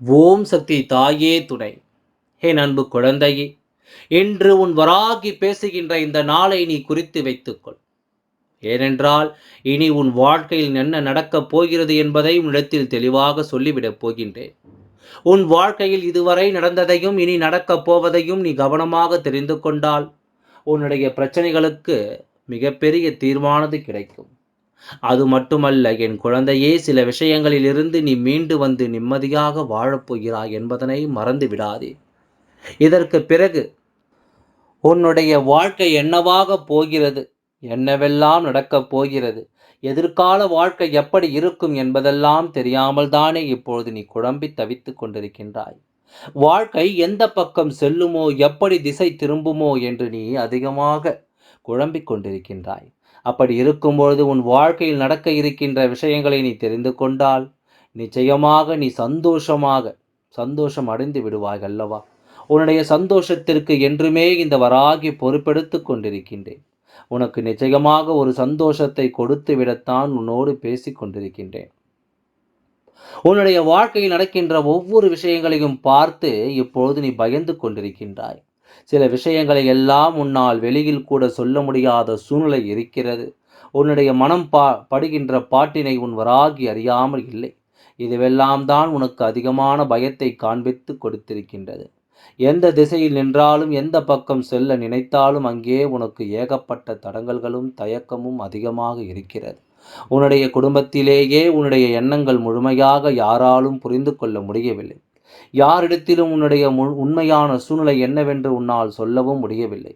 ஓம் சக்தி தாயே துணை. ஹே அன்பு குழந்தையே இன்று உன் வராகி பேசுகின்ற இந்த நாளை நீ குறித்து வைத்துக்கொள். ஏனென்றால் இனி உன் வாழ்க்கையில் என்ன நடக்கப் போகிறது என்பதை உன்னிடத்தில் தெளிவாக சொல்லிவிடப் போகின்றேன். உன் வாழ்க்கையில் இதுவரை நடந்ததையும் இனி நடக்கப் போவதையும் நீ கவனமாக தெரிந்து கொண்டால் உன்னுடைய பிரச்சனைகளுக்கு மிகப்பெரிய தீர்மானது கிடைக்கும். அது மட்டுமல்ல என் குழந்தையே சில விஷயங்களிலிருந்து நீ மீண்டு வந்து நிம்மதியாக வாழப்போகிறாய் என்பதனை மறந்து விடாதே. இதற்கு பிறகு உன்னுடைய வாழ்க்கை என்னவாக போகிறது? என்னவெல்லாம் நடக்கப் போகிறது? எதிர்கால வாழ்க்கை எப்படி இருக்கும் என்பதெல்லாம் தெரியாமல் தானே இப்பொழுது நீ குழம்பி தவித்துக் கொண்டிருக்கின்றாய். வாழ்க்கை எந்த பக்கம் செல்லுமோ எப்படி திசை திரும்புமோ என்று நீ அதிகமாக குழம்பிக் கொண்டிருக்கின்றாய். அப்படி இருக்கும்பொழுது உன் வாழ்க்கையில் நடக்க இருக்கின்ற விஷயங்களை நீ தெரிந்து கொண்டால் நிச்சயமாக நீ சந்தோஷமாக சந்தோஷம் அடைந்து விடுவாய் அல்லவா? உன்னுடைய சந்தோஷத்திற்கு என்றுமே இந்த வராகி பொறுப்பெடுத்து கொண்டிருக்கின்றேன். உனக்கு நிச்சயமாக ஒரு சந்தோஷத்தை கொடுத்து விடத்தான் உன்னோடு பேசிக் கொண்டிருக்கின்றேன். உன்னுடைய வாழ்க்கையில் நடக்கின்ற ஒவ்வொரு விஷயங்களையும் பார்த்து இப்பொழுது நீ பயந்து கொண்டிருக்கின்றாய். சில விஷயங்களை எல்லாம் உன்னால் வெளியில் கூட சொல்ல முடியாத சூழ்நிலை இருக்கிறது. உன்னுடைய மனம் பா படுகின்ற பாட்டினை உன் வராகி அறியாமல் இல்லை. இதுவெல்லாம் தான் உனக்கு அதிகமான பயத்தை காண்பித்து கொடுத்திருக்கின்றது. எந்த திசையில் நின்றாலும் எந்த பக்கம் செல்ல நினைத்தாலும் அங்கே உனக்கு ஏகப்பட்ட தடங்கல்களும் தயக்கமும் அதிகமாக இருக்கிறது. உன்னுடைய குடும்பத்திலேயே உன்னுடைய எண்ணங்கள் முழுமையாக யாராலும் புரிந்து கொள்ள முடியவில்லை. யாரிடத்திலும் உன்னுடைய உண்மையான சூழ்நிலை என்னவென்று உன்னால் சொல்லவும் முடியவில்லை.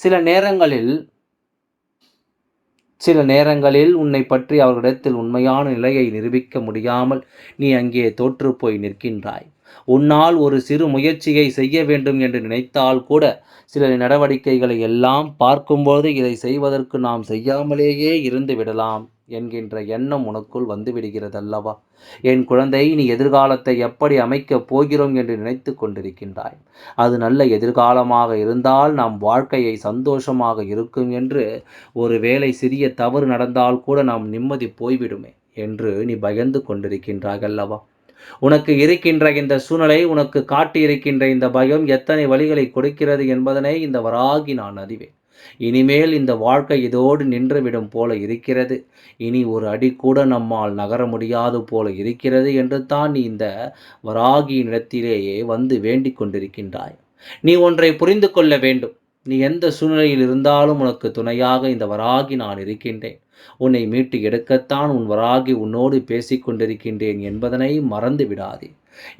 சில நேரங்களில் சில நேரங்களில் உன்னை பற்றி அவர்களிடத்தில் உண்மையான நிலையை நிரூபிக்க முடியாமல் நீ அங்கே தோற்று போய் நிற்கின்றாய். உன்னால் ஒரு சிறு முயற்சியை செய்ய வேண்டும் என்று நினைத்தால் கூட சில நடவடிக்கைகளை எல்லாம் பார்க்கும்போது இதை செய்வதற்கு நாம் செய்யாமலேயே இருந்து விடலாம். என்கின்ற எண்ணம் உனக்குள் வந்துவிடுகிறது அல்லவா என் குழந்தை நீ எதிர்காலத்தை எப்படி அமைக்கப் போகிறோம் என்று நினைத்து கொண்டிருக்கின்றாய். அது நல்ல எதிர்காலமாக இருந்தால் நாம் வாழ்க்கையை சந்தோஷமாக இருக்கும் என்று ஒரு வேளை சிறிய தவறு நடந்தால் கூட நாம் நிம்மதி போய்விடுமே என்று நீ பயந்து கொண்டிருக்கின்றாய் அல்லவா? உனக்கு இருக்கின்ற இந்த சூழ்நிலை உனக்கு காட்டியிருக்கின்ற இந்த பயம் எத்தனை வழிகளை கொடுக்கிறது என்பதனை இந்த வராகி நான் அறிவேன். இனிமேல் இந்த வாழ்க்கை இதோடு நின்றுவிடும் போல இருக்கிறது. இனி ஒரு அடி கூட நம்மால் நகர முடியாது போல இருக்கிறது என்று தான் நீ இந்த வராகியின் இடத்திலேயே வந்து வேண்டிக் கொண்டிருக்கின்றாய். நீ ஒன்றை புரிந்து கொள்ள வேண்டும். நீ எந்த சூழ்நிலையில் இருந்தாலும் உனக்கு துணையாக இந்த வராகி நான் இருக்கின்றேன். உன்னை மீட்டு எடுக்கத்தான் உன் வராகி உன்னோடு பேசிக் கொண்டிருக்கின்றேன் என்பதனை மறந்து விடாதே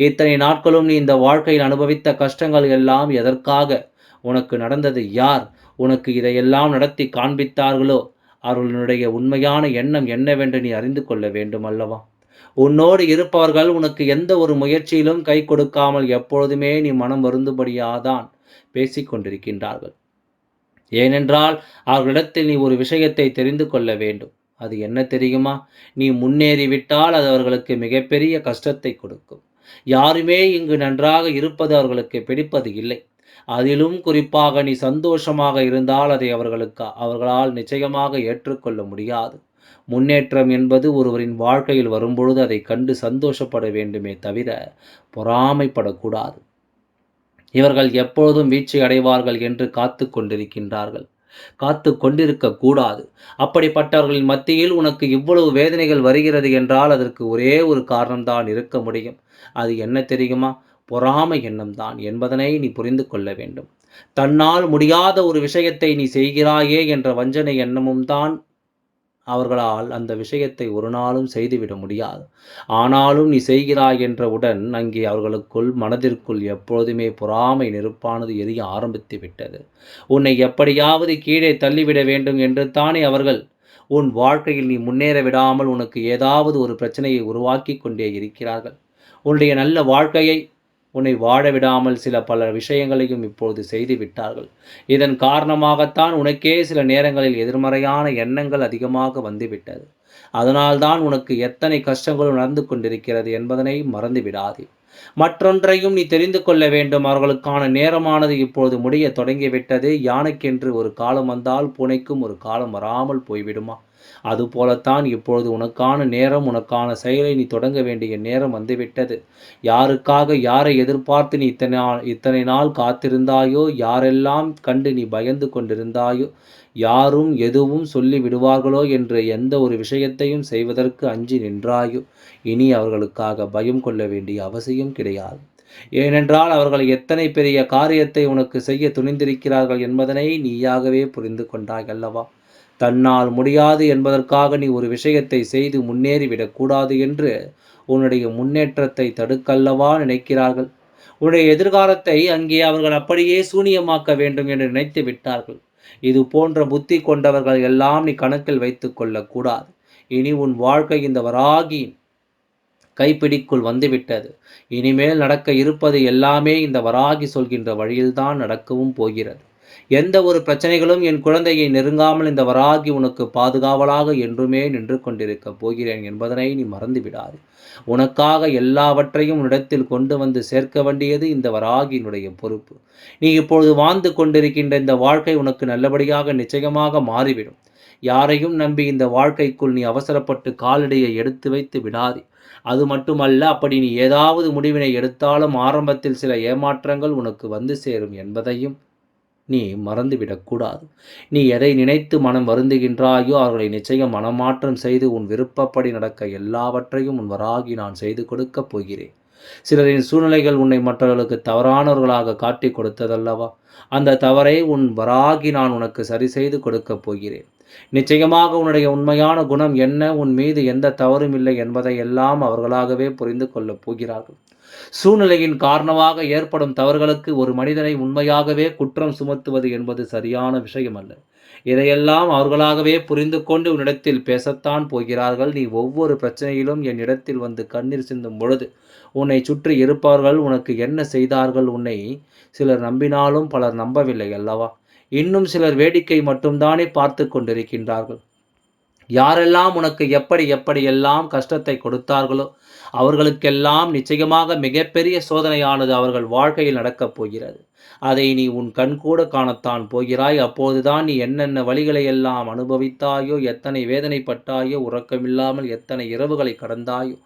இத்தனை நாட்களும் நீ இந்த வாழ்க்கையில் அனுபவித்த கஷ்டங்கள் எல்லாம் எதற்காக உனக்கு நடந்தது யார்? உனக்கு இதையெல்லாம் நடத்தி காண்பித்தார்களோ? அவர்களுடைய உண்மையான எண்ணம் என்னவென்று நீ அறிந்து கொள்ள வேண்டும் அல்லவா உன்னோடு இருப்பவர்கள் உனக்கு எந்த ஒரு முயற்சியிலும் கை கொடுக்காமல் எப்பொழுதுமே நீ மனம் வருந்துபடியாதான் பேசிக்கொண்டிருக்கின்றார்கள். ஏனென்றால் அவர்களிடத்தில் நீ ஒரு விஷயத்தை தெரிந்து கொள்ள வேண்டும். அது என்ன தெரியுமா? நீ முன்னேறிவிட்டால் அது அவர்களுக்கு மிகப்பெரிய கஷ்டத்தை கொடுக்கும். யாருமே இங்கு நன்றாக இருப்பது அவர்களுக்கு பிடிப்பது இல்லை. அதிலும் குறிப்பாக நீ சந்தோஷமாக இருந்தால் அதை அவர்களுக்கு அவர்களால் நிச்சயமாக ஏற்றுக்கொள்ள முடியாது. முன்னேற்றம் என்பது ஒருவரின் வாழ்க்கையில் வரும்பொழுது அதை கண்டு சந்தோஷப்பட வேண்டுமே தவிர பொறாமைப்படக்கூடாது. இவர்கள் எப்பொழுதும் வீழ்ச்சி அடைவார்கள் என்று காத்து கொண்டிருக்கின்றார்கள். காத்து கொண்டிருக்க கூடாது. அப்படிப்பட்டவர்களின் மத்தியில் உனக்கு இவ்வளவு வேதனைகள் வருகிறது என்றால் அதற்கு ஒரே ஒரு காரணம்தான் இருக்க முடியும். அது என்ன தெரியுமா? பொறாமை எண்ணம்தான் என்பதனை நீ புரிந்து கொள்ள வேண்டும். தன்னால் முடியாத ஒரு விஷயத்தை நீ செய்கிறாயே என்ற வஞ்சனை எண்ணமும் தான் அவர்களால் அந்த விஷயத்தை ஒரு நாளும் செய்துவிட முடியாது. ஆனாலும் நீ செய்கிறாய் என்றவுடன் அங்கே அவர்களுக்குள் மனதிற்குள் எப்பொழுதுமே பொறாமை நெருப்பானது எரிய ஆரம்பித்து விட்டது. உன்னை எப்படியாவது கீழே தள்ளிவிட வேண்டும் என்று தானே அவர்கள் உன் வாழ்க்கையில் நீ முன்னேற விடாமல் உனக்கு ஏதாவது ஒரு பிரச்சனையை உருவாக்கி கொண்டே இருக்கிறார்கள். உன்னுடைய நல்ல வாழ்க்கையை உன்னை வாழ விடாமல் சில பல விஷயங்களையும் இப்பொழுது செய்து விட்டார்கள் இதன் காரணமாகத்தான் உனக்கே சில நேரங்களில் எதிர்மறையான எண்ணங்கள் அதிகமாக வந்துவிட்டது. அதனால்தான் உனக்கு எத்தனை கஷ்டங்களும் நடந்து கொண்டிருக்கிறது என்பதனை மறந்து விடாதே மற்றொன்றையும் நீ தெரிந்து கொள்ள வேண்டும். அவர்களுக்கான நேரமானது இப்பொழுது முடிய தொடங்கிவிட்டது. யானைக்கென்று ஒரு காலம் வந்தால் பூனைக்கும் ஒரு காலம் வராமல் போய்விடுமா? அதுபோலத்தான் இப்பொழுது உனக்கான நேரம் உனக்கான செயலை நீ தொடங்க வேண்டிய நேரம் வந்துவிட்டது. யாருக்காக யாரை எதிர்பார்த்து நீ இத்தனை நாள் இத்தனை நாள் காத்திருந்தாயோ யாரெல்லாம் கண்டு நீ பயந்து கொண்டிருந்தாயோ யாரும் எதுவும் சொல்லி விடுவார்களோ என்று எந்த ஒரு விஷயத்தையும் செய்வதற்கு அஞ்சி நின்றாயோ? இனி அவர்களுக்காக பயம் கொள்ள வேண்டிய அவசியம் கிடையாது. ஏனென்றால் அவர்கள் எத்தனை பெரிய காரியத்தை உனக்கு செய்ய துணிந்திருக்கிறார்கள் என்பதனை நீயாகவே புரிந்து கொண்டாய் அல்லவா தன்னால் முடியாது என்பதற்காக நீ ஒரு விஷயத்தை செய்து முன்னேறிவிடக்கூடாது என்று உன்னுடைய முன்னேற்றத்தை தடுக்கல்லவா நினைக்கிறார்கள்? உன்னுடைய எதிர்காலத்தை அங்கே அவர்கள் அப்படியே சூனியமாக்க வேண்டும் என்று நினைத்து விட்டார்கள் இது போன்ற புத்தி கொண்டவர்கள் எல்லாம் நீ கணக்கில் வைத்துக் கொள்ளக்கூடாது. இனி உன் வாழ்க்கை இந்த வராகி கைப்பிடிக்குள் வந்துவிட்டது. இனிமேல் நடக்க இருப்பது எல்லாமே இந்த வராகி சொல்கின்ற வழியில்தான் நடக்கவும் போகிறது. எந்த ஒரு பிரச்சனைகளும் என் குழந்தையை நெருங்காமல் இந்த வராகி உனக்கு பாதுகாவலாக என்றுமே நின்று கொண்டிருக்கப் போகிறேன் என்பதனை நீ மறந்து விடாது உனக்காக எல்லாவற்றையும் உன்னிடத்தில் கொண்டு வந்து சேர்க்க வேண்டியது இந்த வராகியினுடைய பொறுப்பு. நீ இப்பொழுது வாழ்ந்து கொண்டிருக்கின்ற இந்த வாழ்க்கை உனக்கு நல்லபடியாக நிச்சயமாக மாறிவிடும். யாரையும் நம்பி இந்த வாழ்க்கைக்குள் நீ அவசரப்பட்டு காலடியை எடுத்து வைத்து விடாதே. அது மட்டுமல்ல அப்படி நீ ஏதாவது முடிவினை எடுத்தாலும் ஆரம்பத்தில் சில ஏமாற்றங்கள் உனக்கு வந்து சேரும் என்பதையும் நீ மறந்துவிடக்கூடாது. நீ எதை நினைத்து மனம் வருந்துகின்றாயோ அவர்களை நிச்சயம் மனமாற்றம் செய்து உன் விருப்பப்படி நடக்க எல்லாவற்றையும் உன் வராகி நான் செய்து கொடுக்கப் போகிறேன். சிலரின் சூழ்நிலைகள் உன்னை மற்றவர்களுக்கு தவறானவர்களாக காட்டி கொடுத்ததல்லவா? அந்த தவறை உன் வராகி நான் உனக்கு சரி செய்து கொடுக்கப் போகிறேன். நிச்சயமாக உன்னுடைய உண்மையான குணம் என்ன? உன் மீது எந்த தவறும் இல்லை என்பதை எல்லாம் அவர்களாகவே புரிந்து கொள்ளப் போகிறார்கள். சூழ்நிலையின் காரணமாக ஏற்படும் தவறுகளுக்கு ஒரு மனிதனை உண்மையாகவே குற்றம் சுமத்துவது என்பது சரியான விஷயம் அல்ல இதையெல்லாம் அவர்களாகவே புரிந்து கொண்டு உன்னிடத்தில் பேசத்தான் போகிறார்கள். நீ ஒவ்வொரு பிரச்சனையிலும் என் இடத்தில் வந்து கண்ணீர் சிந்தும் பொழுது உன்னை சுற்றி இருப்பவர்கள் உனக்கு என்ன செய்தார்கள்? உன்னை சிலர் நம்பினாலும் பலர் நம்பவில்லை அல்லவா? இன்னும் சிலர் வேடிக்கை மட்டும்தானே பார்த்து கொண்டிருக்கின்றார்கள். யாரெல்லாம் உனக்கு எப்படி எப்படியெல்லாம் கஷ்டத்தை கொடுத்தார்களோ அவர்களுக்கெல்லாம் நிச்சயமாக மிகப்பெரிய சோதனையானது அவர்கள் வாழ்க்கையில் நடக்கப் போகிறது. அதை நீ உன் கண்கூட காணத்தான் போகிறாய். அப்போதுதான் நீ என்னென்ன வழிகளை எல்லாம் அனுபவித்தாயோ எத்தனை வேதனைப்பட்டாயோ உறக்கமில்லாமல் எத்தனை இரவுகளை கடந்தாயோ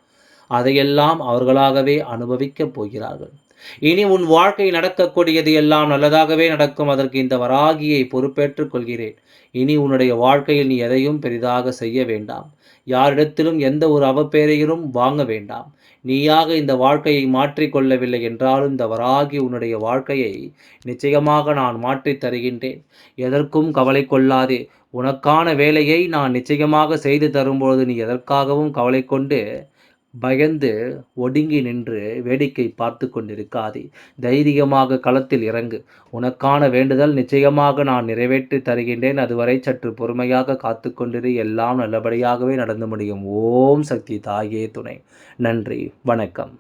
அதையெல்லாம் அவர்களாகவே அனுபவிக்கப் போகிறார்கள். இனி உன் வாழ்க்கை நடக்கக்கூடியது எல்லாம் நல்லதாகவே நடக்கும். அதற்கு இந்த வராகியை பொறுப்பேற்றுக் கொள்கிறேன். இனி உன்னுடைய வாழ்க்கையில் நீ எதையும் பெரிதாக செய்ய வேண்டாம். யாரிடத்திலும் எந்த ஒரு அவப்பேரையிலும் வாங்க வேண்டாம். நீயாக இந்த வாழ்க்கையை மாற்றிக்கொள்ளவில்லை என்றாலும் இந்த வராகி உன்னுடைய வாழ்க்கையை நிச்சயமாக நான் மாற்றித் தருகின்றேன். எதற்கும் கவலை கொள்ளாதே. உனக்கான வேலையை நான் நிச்சயமாக செய்து தரும்பொழுது நீ எதற்காகவும் கவலை கொண்டு பயந்து ஒடுங்கி நின்று வேடிக்கை பார்த்து கொண்டிருக்காதே. தைரியமாக களத்தில் இறங்கு. உனக்கான வேண்டுதல் நிச்சயமாக நான் நிறைவேற்றி தருகின்றேன். அதுவரை சற்று பொறுமையாக காத்து கொண்டிரு. எல்லாம் நல்லபடியாகவே நடந்து முடியும். ஓம் சக்தி தாயே துணை. நன்றி. வணக்கம்.